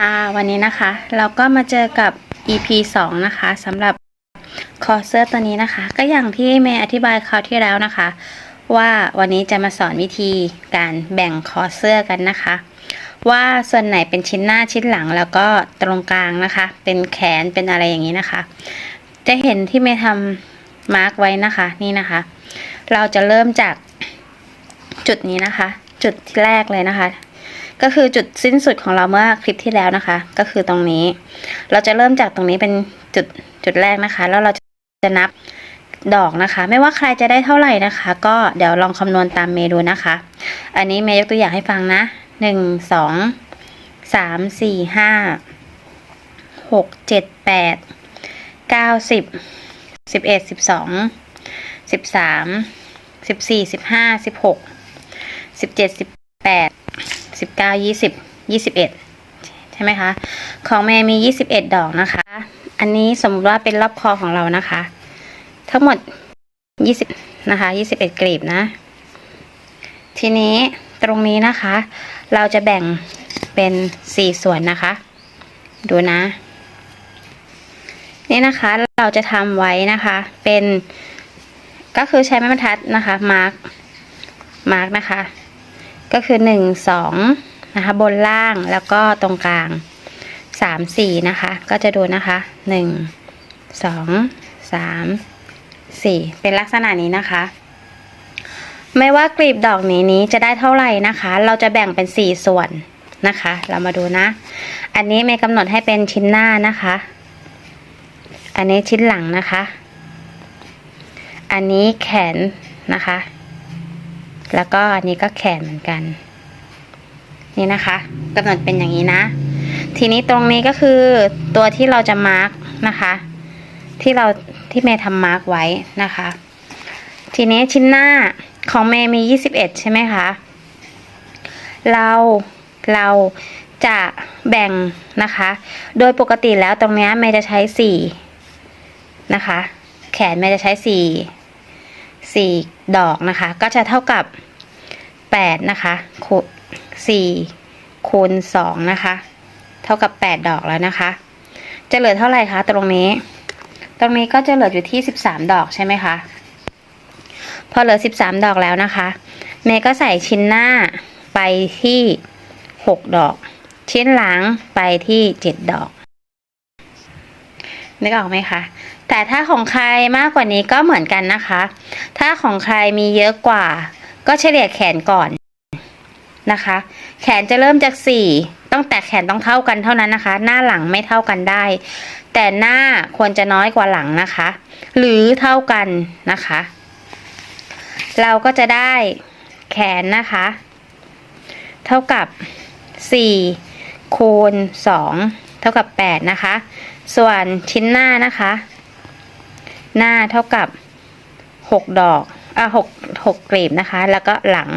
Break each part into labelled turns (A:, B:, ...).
A: ค่ะวันนี้นะคะ เราก็มาเจอกับ EP 2 นะคะสำหรับคอร์สเซอร์ตัวนี้นะคะ ก็อย่างที่เมย์อธิบายคราวที่แล้วนะคะ ว่าวันนี้จะมาสอนวิธีการแบ่งคอร์สเซอร์กันนะคะ ว่าส่วนไหนเป็นชิ้นหน้าชิ้นหลังแล้วก็ตรงกลางนะคะ เป็นแขนเป็นอะไรอย่างนี้นะคะ จะเห็นที่เมย์ทำมาร์กไว้นะคะนี่นะคะ เราจะเริ่มจากจุดนี้นะคะ จุดที่แรกเลยนะคะ ก็คือจุดสิ้นสุดของเราเมื่อคลิปที่แล้วนะคะ ก็คือตรงนี้ เราจะเริ่มจากตรงนี้เป็นจุดจุดแรกนะคะ แล้วเราจะนับดอกนะคะ ไม่ว่าใครจะได้เท่าไหร่นะคะ ก็เดี๋ยวลองคำนวณตามเมย์ดูนะคะ อันนี้เมย์ยกตัวอย่างให้ฟังนะหนึ่งสองสามสี่ห้าหกเจ็ดแปดเก้าสิบสิบเอ็ดสิบสองสิบสามสิบสี่สิบห้าสิบหกสิบเจ็ดสิบแปด สิบเก้ายี่สิบยี่สิบเอ็ดใช่ไหมคะ ของเมย์มียี่สิบเอ็ดดอกนะคะ อันนี้สมมติว่าเป็นรอบคอของเรานะคะ ทั้งหมดยี่สิบนะคะยี่สิบเอ็ดกลีบนะ ทีนี้ตรงนี้นะคะ เราจะแบ่งเป็นสี่ส่วนนะคะ ดูนะ นี่นะคะเราจะทำไว้นะคะ เป็นก็คือใช้ไม้บรรทัดนะคะ มาร์กมาร์กนะคะ ก็คือหนึ่งสองนะคะ บนล่างแล้วก็ตรงกลางสามสี่นะคะ ก็จะดูนะคะหนึ่งสองสามสี่เป็นลักษณะนี้นะคะ ไม่ว่ากลีบดอกนี้นี้จะได้เท่าไหร่นะคะ เราจะแบ่งเป็นสี่ส่วนนะคะ เรามาดูนะ อันนี้เมย์กำหนดให้เป็นชิ้นหน้านะคะ อันนี้ชิ้นหลังนะคะ อันนี้แขนนะคะ แล้วก็อันนี้ก็แขนเหมือนกัน นี่นะคะกำหนดเป็นอย่างนี้นะ ทีนี้ตรงนี้ก็คือตัวที่เราจะมาร์กนะคะ ที่เราที่เมย์ทำมาร์กไว้นะคะ ทีนี้ชิ้นหน้าของเมย์มี 21 ใช่ไหมคะ เราเราจะแบ่งนะคะ โดยปกติแล้วตรงนี้เมย์จะใช้4นะคะ แขนเมย์จะใช้4 4 ดอกนะคะ ก็จะเท่ากับ8นะคะ4คูณ2นะคะ เท่ากับ 8 ดอกแล้วนะคะ จะเหลือเท่าไหร่คะตรงนี้ ตรงนี้ก็จะเหลืออยู่ที่ 13 ดอกใช่ไหมคะ พอเหลือ 13 ดอกแล้วนะคะ เมย์ก็ใส่ชิ้นหน้าไปที่ 6 ดอก ชิ้นหลังไปที่ 7 ดอก นึกออกไหมคะ แต่ถ้าของใครมากกว่านี้ก็เหมือนกันนะคะ ถ้าของใครมีเยอะกว่า ก็เฉลี่ยแขนก่อนนะคะ แขนจะเริ่มจากสี่ต้องแต่แขนต้องเท่ากันเท่านั้นนะคะ หน้าหลังไม่เท่ากันได้ แต่หน้าควรจะน้อยกว่าหลังนะคะ หรือเท่ากันนะคะ เราก็จะได้แขนนะคะ เท่ากับสี่คูณสองเท่ากับแปดนะคะ ส่วนชิ้นหน้านะคะ หน้าเท่ากับหกดอกอะหกหกกลีบนะคะ แล้วก็หลัง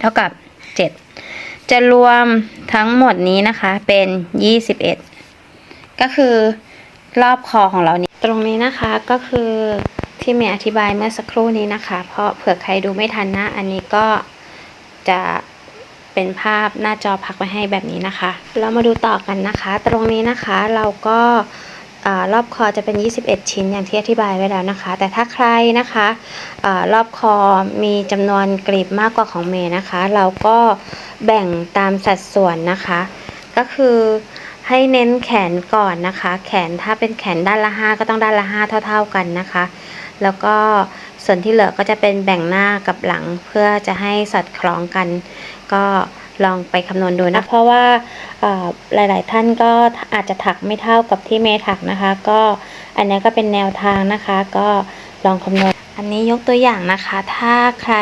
A: เท่ากับเจ็ดจะรวมทั้งหมดนี้นะคะเป็นยี่สิบเอ็ดก็คือรอบคอของเรานี้ตรงนี้นะคะก็คือที่เมย์อธิบายเมื่อสักครู่นี้นะคะ เพราะเผื่อใครดูไม่ทันนะ อันนี้ก็จะเป็นภาพหน้าจอพักไว้ให้แบบนี้นะคะ เรามาดูต่อกันนะคะ ตรงนี้นะคะเราก็ รอบคอจะเป็น 21 ชิ้นอย่างที่อธิบายไว้แล้วนะคะ แต่ถ้าใครนะคะอรอบคอมีจำนวนกลีบมากกว่าของเมย์นะคะ เราก็แบ่งตามสัดส่วนนะคะ ก็คือให้เน้นแขนก่อนนะคะ แขนถ้าเป็นแขนด้านละ5ก็ต้องด้านละ5เท่า ๆกันนะคะ แล้วก็ส่วนที่เหลือก็จะเป็นแบ่งหน้ากับหลังเพื่อจะให้สอดคล้องกัน ก็ ลองไปคำนวณดูนะ เพราะว่าเอ่อหลาย ๆ ท่านก็อาจจะถักไม่เท่ากับที่เมย์ถักนะคะ ก็อันนี้ก็เป็นแนวทางนะคะ ก็ลองคำนวณ อันนี้ยกตัวอย่างนะคะ ถ้าใคร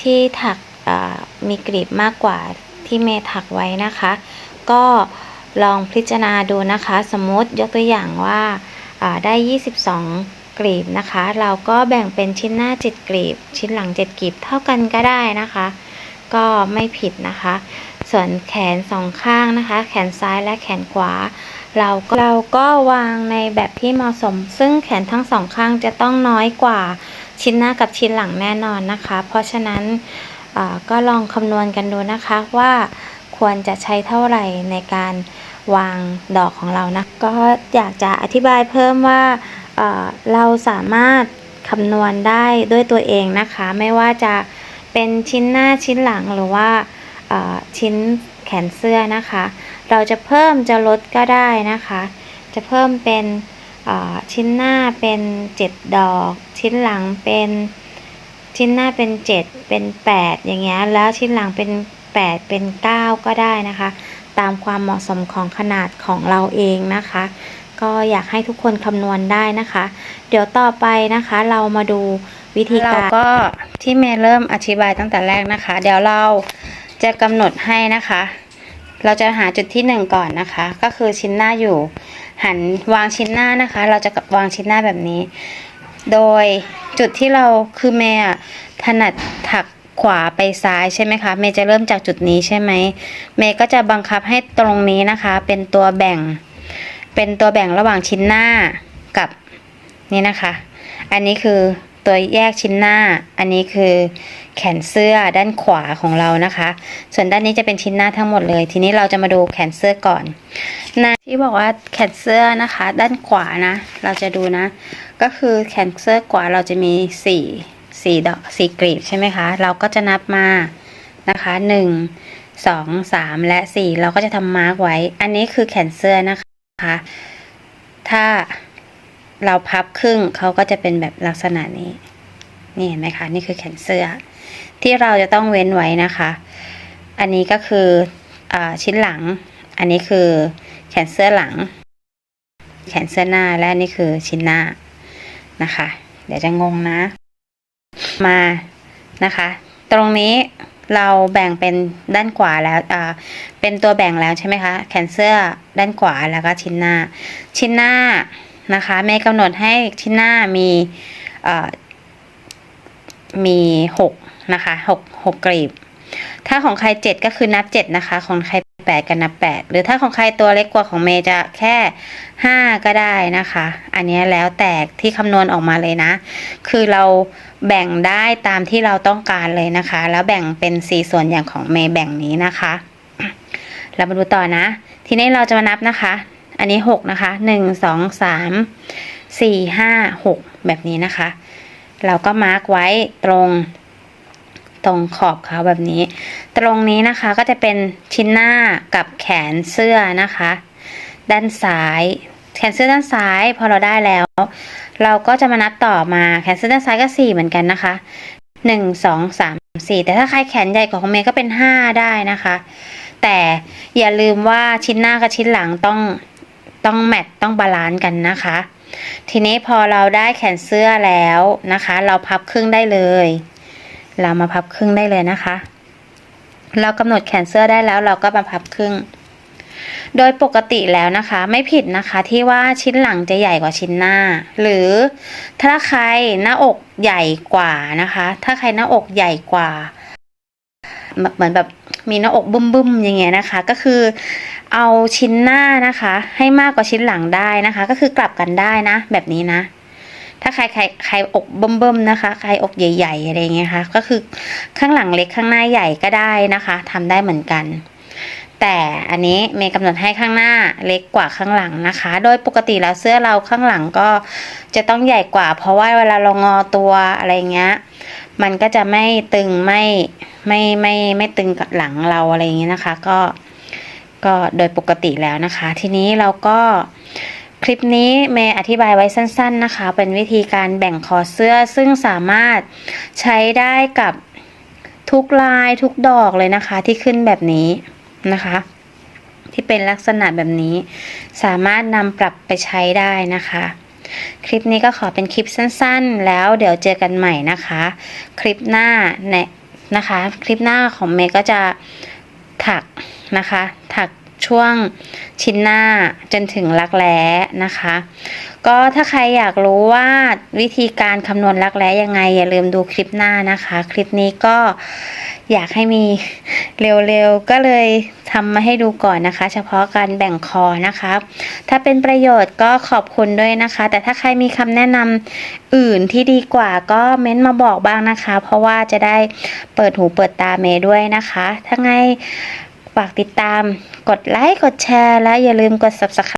A: ที่ถักเอ่อมีกลีบมากกว่าที่เมย์ถักไว้นะคะ ก็ลองพิจารณาดูนะคะ สมมติยกตัวอย่างว่าอ่าได้ 22 กลีบนะคะ เราก็แบ่งเป็นชิ้นหน้า 7 กลีบ ชิ้นหลัง 7 กลีบเท่ากันก็ได้นะคะ ก็ไม่ผิดนะคะ ส่วนแขนสองข้างนะคะ แขนซ้ายและแขนขวา เราก็เราก็วางในแบบที่เหมาะสม ซึ่งแขนทั้งสองข้างจะต้องน้อยกว่าชิ้นหน้ากับชิ้นหลังแน่นอนนะคะ เพราะฉะนั้นก็ลองคำนวณกันดูนะคะว่าควรจะใช้เท่าไหร่ในการวางดอกของเรานะก็อยากจะอธิบายเพิ่มว่าเราสามารถคำนวณได้ด้วยตัวเองนะคะ ไม่ว่าจะ เป็นชิ้นหน้าชิ้นหลังหรือว่าชิ้นแขนเสื้อนะคะ เราจะเพิ่มจะลดก็ได้นะคะ จะเพิ่มเป็นชิ้นหน้าเป็น 7 ดอก ชิ้นหลังเป็นชิ้นหน้าเป็น 7 เป็น 8 อย่างเงี้ยแล้วชิ้นหลังเป็น 8 เป็น 9 ก็ได้นะคะ ตามความเหมาะสมของขนาดของเราเองนะคะ ก็อยากให้ทุกคนคำนวณได้นะคะ เดี๋ยวต่อไปนะคะ เรามาดูวิธีการเราก็ที่เมย์เริ่มอธิบายตั้งแต่แรกนะคะ เดี๋ยวเราจะกำหนดให้นะคะ เราจะหาจุดที่หนึ่งก่อนนะคะ ก็คือชิ้นหน้าอยู่ หันวางชิ้นหน้านะคะ เราจะวางชิ้นหน้าแบบนี้ โดยจุดที่เราคือเมย์ถนัดถักขวาไปซ้ายใช่ไหมคะ เมย์จะเริ่มจากจุดนี้ใช่ไหม เมย์ก็จะบังคับให้ตรงนี้นะคะ เป็นตัวแบ่ง เป็นตัวแบ่งระหว่างชิ้นหน้ากับนี่นะคะ อันนี้คือตัวแยกชิ้นหน้า อันนี้คือแขนเสื้อด้านขวาของเรานะคะ ส่วนด้านนี้จะเป็นชิ้นหน้าทั้งหมดเลย ทีนี้เราจะมาดูแขนเสื้อก่อนนะที่บอกว่าแขนเสื้อนะคะ ด้านขวานะ เราจะดูนะ ก็คือแขนเสื้อขวาเราจะมีสี่สี่ดอกสี่กลีบใช่ไหมคะ เราก็จะนับมานะคะหนึ่งสองสามและสี่เราก็จะทำมาร์กไว้ อันนี้คือแขนเสื้อนะคะ ถ้าเราพับครึ่งเขาก็จะเป็นแบบลักษณะนี้ นี่เห็นไหมคะ นี่คือแขนเสื้อ ที่เราจะต้องเว้นไว้นะคะ อันนี้ก็คืออชิ้นหลัง อันนี้คือแขนเสื้อหลัง แขนเสื้อหน้าและนนี่คือชิ้นหน้านะคะ เดี๋ยวจะงงนะ มานะคะ ตรงนี้ เราแบ่งเป็นด้านขวาแล้วอ่าเป็นตัวแบ่งแล้วใช่ไหมคะ แขนเสื้อด้านขวาแล้วก็ชิ้นหน้า ชิ้นหน้านะคะแม่กำหนดให้ชิ้นหน้ามีอ่อมีหกนะคะหกหกกลีบ ถ้าของใครเจ็ดก็คือนับเจ็ดนะคะ ของใคร แปดก็นับแปดหรือถ้าของใครตัวเล็กกว่าของเมย์จะแค่ห้าก็ได้นะคะ อันนี้แล้วแต่ที่คำนวณออกมาเลยนะ คือเราแบ่งได้ตามที่เราต้องการเลยนะคะ แล้วแบ่งเป็นสี่ส่วนอย่างของเมย์แบ่งนี้นะคะ เรามาดูต่อนะ ทีนี้เราจะมานับนะคะ อันนี้หกนะคะหนึ่งสองสามสี่ห้าหกแบบนี้นะคะ เราก็มาร์กไว้ตรง ตรงขอบเขาแบบนี้ ตรงนี้นะคะก็จะเป็นชิ้นหน้ากับแขนเสื้อนะคะ ด้านซ้ายแขนเสื้อด้านซ้ายพอเราได้แล้ว เราก็จะมานับต่อมาแขนเสื้อด้านซ้ายก็สี่เหมือนกันนะคะหนึ่งสองสามสี่แต่ถ้าใครแขนใหญ่กว่าของเมย์ก็เป็นห้าได้นะคะ แต่อย่าลืมว่าชิ้นหน้ากับชิ้นหลังต้องต้องแมทต้องบาลานซ์กันนะคะ ทีนี้พอเราได้แขนเสื้อแล้วนะคะ เราพับครึ่งได้เลย เรามาพับครึ่งได้เลยนะคะ เรากำหนดแขนเสื้อได้แล้วเราก็มาพับครึ่ง โดยปกติแล้วนะคะ ไม่ผิดนะคะที่ว่าชิ้นหลังจะใหญ่กว่าชิ้นหน้า หรือถ้าใครหน้าอกใหญ่กว่านะคะ ถ้าใครหน้าอกใหญ่กว่าเหมือนแบบมีหน้าอกบึ้มๆอย่างเงี้ยนะคะ ก็คือเอาชิ้นหน้านะคะ ให้มากกว่าชิ้นหลังได้นะคะ ก็คือกลับกันได้นะ แบบนี้นะ ถ้าใครใครใครอกเบิ่มๆนะคะ ใครอกใหญ่ๆอะไรเงี้ยค่ะก็คือข้างหลังเล็กข้างหน้าใหญ่ก็ได้นะคะทำได้เหมือนกัน แต่อันนี้เมย์กำหนดให้ข้างหน้าเล็กกว่าข้างหลังนะคะ โดยปกติแล้วเสื้อเราข้างหลังก็จะต้องใหญ่กว่า เพราะว่าเวลาเรางอตัวอะไรเงี้ยมันก็จะไม่ตึงไม่ไม่ไม่ไม่ตึงกับหลังเราอะไรอย่างเงี้ยนะคะ ก็ก็โดยปกติแล้วนะคะ ทีนี้เราก็ คลิปนี้เมย์อธิบายไว้สั้น ๆนะคะ เป็นวิธีการแบ่งคอเสื้อซึ่งสามารถใช้ได้กับทุกลายทุกดอกเลยนะคะ ที่ขึ้นแบบนี้นะคะ ที่เป็นลักษณะแบบนี้ สามารถนำปรับไปใช้ได้นะคะ คลิปนี้ก็ขอเป็นคลิปสั้นๆ แล้วเดี๋ยวเจอกันใหม่นะคะ คลิปหน้าเนี่ยนะคะ คลิปหน้าของเมย์ก็จะถักนะคะ ถัก ช่วงชิ้นหน้าจนถึงรักแร้นะคะ ก็ถ้าใครอยากรู้ว่าวิธีการคำนวณรักแร้ยังไง อย่าลืมดูคลิปหน้านะคะ คลิปนี้ก็อยากให้มีเร็วๆ ก็เลยทำมาให้ดูก่อนนะคะ เฉพาะการแบ่งคอนะคะ ถ้าเป็นประโยชน์ก็ขอบคุณด้วยนะคะ แต่ถ้าใครมีคำแนะนำอื่นที่ดีกว่าก็เม้นมาบอกบ้างนะคะ เพราะว่าจะได้เปิดหูเปิดตาเมย์ด้วยนะคะ ถ้าไง ฝากติดตาม กดไลค์ กดแชร์ และอย่าลืมกด subscribe